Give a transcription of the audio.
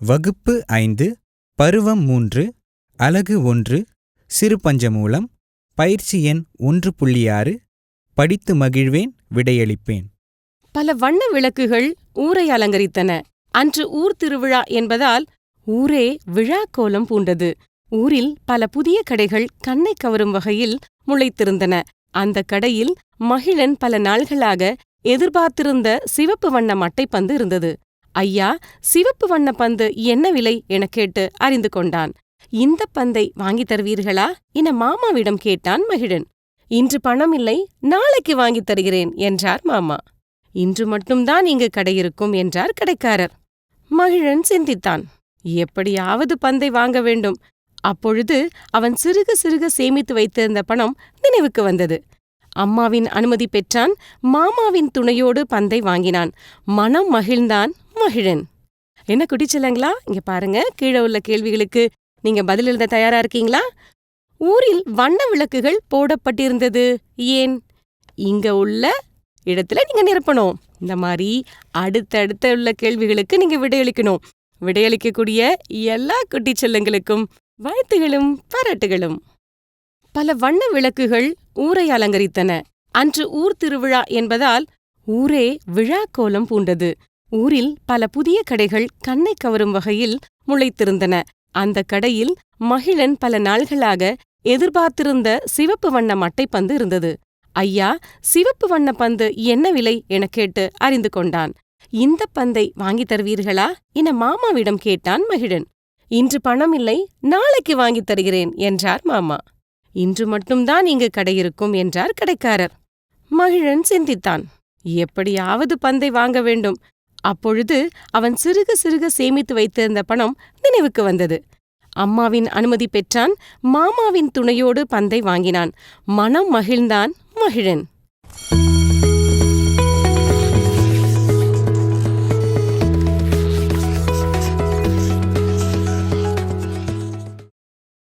வகுப்பு ஐந்து பருவம் மூன்று அலகு ஒன்று சிறு பஞ்சமூலம் பயிற்சி எண் ஒன்று புள்ளி ஆறு படித்து மகிழ்வேன் விடையளிப்பேன். பல வண்ண விளக்குகள் ஊரை அலங்கரித்தன. அன்று ஊர் திருவிழா என்பதால் ஊரே விழா கோலம் பூண்டது. ஊரில் பல புதிய கடைகள் கண்ணை கவரும் வகையில் முளைத்திருந்தன. அந்த கடையில் மகிழன் பல நாள்களாக எதிர்பார்த்திருந்த சிவப்பு வண்ண மட்டைப்பந்து இருந்தது. ஐயா சிவப்பு வண்ண பந்து என்ன விலை எனக் கேட்டு அறிந்து கொண்டான். இந்த பந்தை வாங்கித் தருவீர்களா? என மாமாவிடம் கேட்டான் மகிழன். இன்று பணம் இல்லை நாளைக்கு வாங்கித் தருகிறேன் என்றார் மாமா. இன்று மட்டும்தான் இங்கு கடை இருக்கும் என்றார் கடைக்காரர். மகிழன் சிந்தித்தான். எப்படியாவது பந்தை வாங்க வேண்டும். அப்பொழுது அவன் சிறுக சிறுக சேமித்து வைத்திருந்த பணம் நினைவுக்கு வந்தது. அம்மாவின் அனுமதி பெற்றான். மாமாவின் துணையோடு பந்தை வாங்கினான். மனம் மகிழ்ந்தான். மகிழன். என்ன குட்டிச்சலங்களா இங்க பாருங்க கீழே உள்ள கேள்விகளுக்கு நீங்க பதில் எழுத தயாரா இருக்கீங்களா? ஊரில் வண்ண விளக்குகள் போடப்பட்டிருந்தது. ஏன்? இங்க உள்ள இடத்துல நீங்க நிரப்பணும். இந்த மாதிரி அடுத்தடுத்த உள்ள கேள்விகளுக்கு நீங்க விடையளிக்கணும். விடையளிக்கக்கூடிய எல்லா குட்டி செல்லங்களுக்கும் வாழ்த்துகளும் பாராட்டுகளும். பல வண்ண விளக்குகள் ஊரை அலங்கரித்தன. அன்று ஊர் திருவிழா என்பதால் ஊரே விழா கோலம் பூண்டது. ஊரில் பல புதிய கடைகள் கண்ணை கவரும் வகையில் முளைத்திருந்தன. அந்த கடையில் மகிழன் பல நாள்களாக எதிர்பார்த்திருந்த சிவப்பு வண்ண மட்டைப்பந்து இருந்தது. ஐயா சிவப்பு வண்ண பந்து என்ன விலை? எனக் கேட்டு அறிந்து கொண்டான். இந்த பந்தை வாங்கித் தருவீர்களா? என மாமாவிடம் கேட்டான் மகிழன். இன்று பணம் இல்லை நாளைக்கு வாங்கித் தருகிறேன் என்றார் மாமா. இன்று மட்டும்தான் இங்கு கடை இருக்கும் என்றார் கடைக்காரர். மகிழன் சிந்தித்தான். எப்படியாவது பந்தை வாங்க வேண்டும். அப்பொழுது அவன் சிறுக சிறுக சேமித்து வைத்திருந்த பணம் நினைவுக்கு வந்தது. அம்மாவின் அனுமதி பெற்றான் மாமாவின் துணையோடு பந்தை வாங்கினான். மனம் மகிழ்ந்தான் மகிழன்.